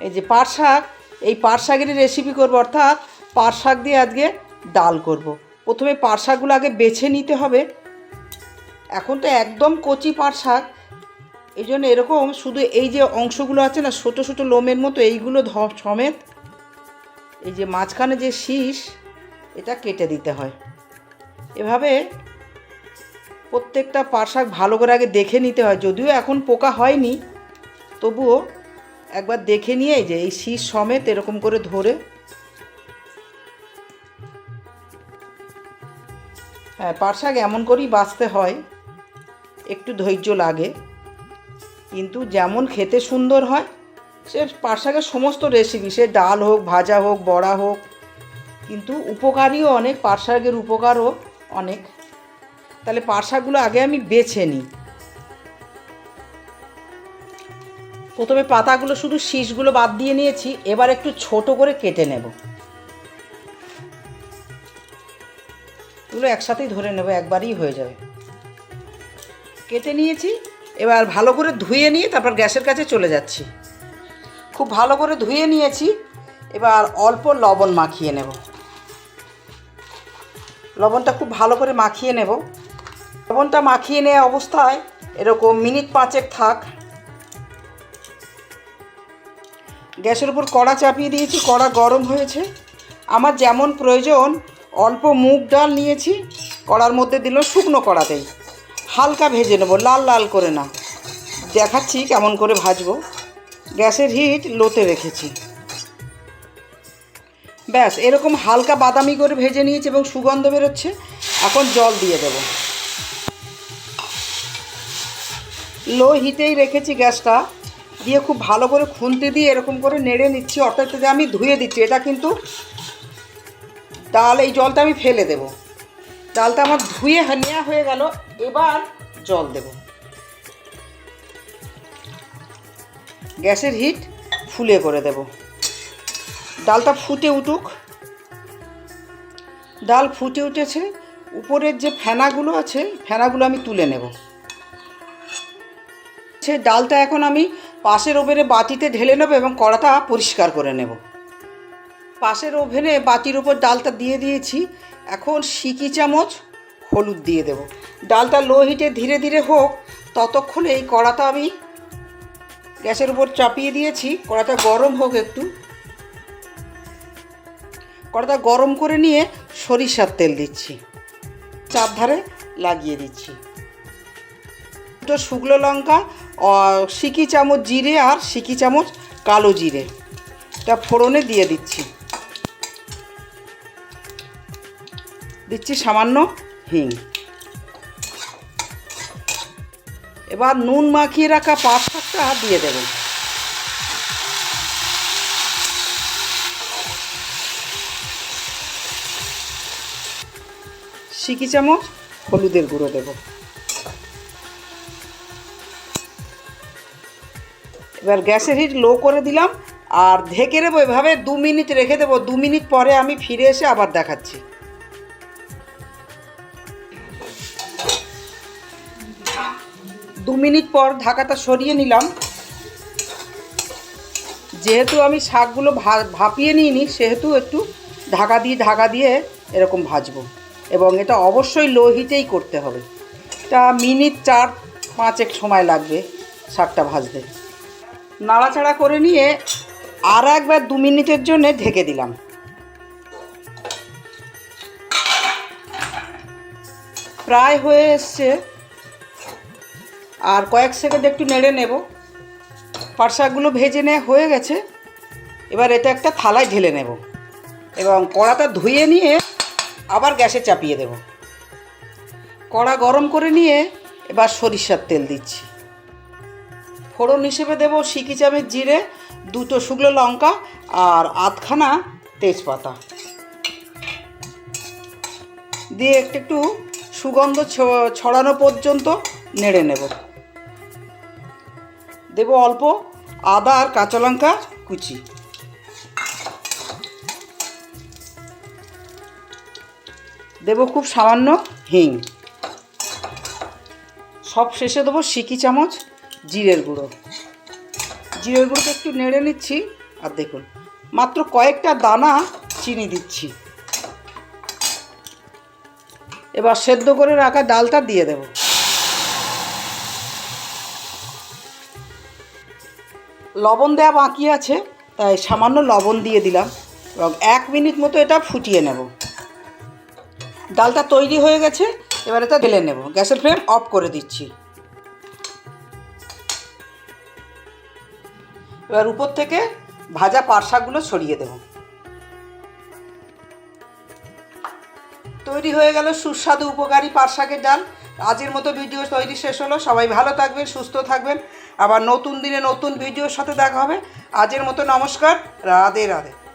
এই যে পাট শাক, এই পাট শাকেরই রেসিপি করব, অর্থাৎ পাট শাক দিয়ে আজকে ডাল করব। প্রথমে পাট শাকগুলো আগে বেছে নিতে হবে। এখন তো একদম কচি পাট শাক। এই জন্য এরকম শুধু এই যে অংশগুলো আছে না, ছোটো ছোটো লোমের মতো এইগুলো ধ- সমেত এই যে মাঝখানে যে শীষ, এটা কেটে দিতে হয়। এভাবে প্রত্যেকটা পাট শাক ভালো করে আগে দেখে নিতে হয়। যদিও এখন পোকা হয়নি, তবুও একবার দেখে নিয়ে যে, এই শীষ সমেত এরকম করে ধরে। হ্যাঁ পাট শাক এমন করেই বাঁচতে হয়, একটু ধৈর্য লাগে। কিন্তু যেমন খেতে সুন্দর হয়, সে পাট শাকের সমস্ত রেসিপি সে ডাল হোক, ভাজা হোক, বড়া হোক, কিন্তু উপকারীও অনেক, পাট শাকের উপকারও অনেক। তাহলে পাট শাকগুলো আগে আমি বেছে নিই। প্রথমে পাতাগুলো শুধু শীষগুলো বাদ দিয়ে নিয়েছি, এবার একটু ছোট করে কেটে নেব। এগুলো একসাথেই ধরে নেব, একবারই হয়ে যাবে। কেটে নিয়েছি, এবার ভালো করে ধুয়ে নিয়ে তারপর গ্যাসের কাছে চলে যাচ্ছি। খুব ভালো করে ধুয়ে নিয়েছি, এবার অল্প লবণ মাখিয়ে নেব। লবণটা খুব ভালো করে মাখিয়ে নেব। লবণটা মাখিয়ে নেওয়া অবস্থায় এরকম মিনিট পাঁচেক থাক গ্যাসের উপর কড়া চাপিয়ে দিয়েছি, কড়া গরম হয়েছে। আমার যেমন প্রয়োজন, অল্প মুগ ডাল নিয়েছি, কড়ার মধ্যে দিল শুকনো কড়াতেই। হালকা ভেজে নেব, লাল লাল করে না। দেখাচ্ছি কেমন করে ভাজবো। গ্যাসের হিট লোতে রেখেছি। ব্যাস, এরকম হালকা বাদামি করে ভেজে নিয়েছি এবং সুগন্ধ বেরোচ্ছে। এখন জল দিয়ে দেব। লো হিটেই রেখেছি গ্যাসটা। দিয়ে খুব ভালো করে খুন্তি দিয়ে এরকম করে নেড়ে নিচ্ছি, অর্থাৎ আমি ধুয়ে দিচ্ছি, এটা কিন্তু ডাল, এই জলটা আমি ফেলে দেব। ডালটা আমার ধুয়ে নেওয়া হয়ে গেল, এবার জল দেব। গ্যাসের হিট ফুলে করে দেব। ডালটা ফুটে উঠুক। ডাল ফুটে উঠেছে, উপরের যে ফেনাগুলো আছে, ফেনাগুলো আমি তুলে নেব। সে ডালটা এখন আমি পাশের ওভেনে বাটিতে ঢেলে নেব এবং কড়াটা পরিষ্কার করে নেব। পাশের ওভেনে বাটির উপর ডালটা দিয়ে দিয়েছি। এখন সিকি চামচ হলুদ দিয়ে দেব। ডালটা লো হিটে ধীরে ধীরে হোক, ততক্ষণে এই কড়াটা আমি গ্যাসের উপর চাপিয়ে দিয়েছি। কড়াটা গরম হোক একটু। কড়াটা গরম করে নিয়ে সরিষার তেল দিচ্ছি। চারধারে লাগিয়ে দিচ্ছি। দুটো শুকনো লঙ্কা সিকি চামচ জিরে আর সিকি চামচ কালো জিরে। এটা ফোড়নে দিয়ে দিচ্ছি। দিচ্ছি সামান্য হিং। এবার নুন মাখিয়ে রাখা পাট শাকটা দিয়ে দেব। সিকি চামচ হলুদের গুঁড়ো দেব। এবার গ্যাসের হিট লো করে দিলাম, আর ঢেকে দেবো এভাবে দু মিনিট রেখে দেবো। দু মিনিট পরে আমি ফিরে এসে আবার দেখাচ্ছি। দু মিনিট পর ঢাকাটা সরিয়ে নিলাম। যেহেতু আমি শাকগুলো ভাপিয়ে নিইনি, সেহেতু একটু ঢাকা দিয়ে ঢাকা দিয়ে এরকম ভাজবো। এবং এটা অবশ্যই লো হিটেই করতে হবে। এটা মিনিট চার পাঁচেক সময় লাগবে শাকটা ভাজতে। নাড়াচাড়া করে নিয়ে আর একবার দু মিনিটের জন্য ঢেকে দিলাম। প্রায় হয়ে এসছে। আর কয়েক সেকেন্ড একটু নেড়ে নেব। পাট শাকগুলো ভেজে নেওয়া হয়ে গেছে। এবার এটা একটা থালায় ঢেলে নেব এবং কড়াটা ধুয়ে নিয়ে আবার গ্যাসে চাপিয়ে দেব। কড়া গরম করে নিয়ে এবার সরিষার তেল দিচ্ছি। ফোড়ন হিসেবে দেবো সিকি চামের জিরে, দুটো শুকনো লঙ্কা আর আধখানা তেজপাতা। দিয়ে একটু একটু সুগন্ধ ছড়ানো পর্যন্ত নেড়ে নেব। দেব অল্প আদা আর কাঁচা লঙ্কা কুচি। দেব খুব সামান্য হিং। সব শেষে দেবো সিকি চামচ জিরের গুঁড়ো। জিরের গুঁড়োটা একটু নেড়ে নিচ্ছি, আর দেখুন, মাত্র কয়েকটা দানা চিনি দিচ্ছি। এবার সেদ্ধ করে রাখা ডালটা দিয়ে দেব। লবণ দেওয়া বাকি আছে, তাই সামান্য লবণ দিয়ে দিলাম, এবং এক মিনিট মতো এটা ফুটিয়ে নেব। ডালটা তৈরি হয়ে গেছে, এবার এটা ঢেলে নেব। গ্যাসের ফ্লেম অফ করে দিচ্ছি। এবার উপর থেকে ভাজা পারশাকগুলো ছড়িয়ে দেব। তৈরি হয়ে গেল সুস্বাদু উপকারী পারশাকের ডাল। আজের মতো ভিডিও তৈরি শেষ হলো। সবাই ভালো থাকবেন, সুস্থ থাকবেন। আবার নতুন দিনে নতুন ভিডিওর সাথে দেখা হবে। আজের মতো নমস্কার। রাধে রাধে।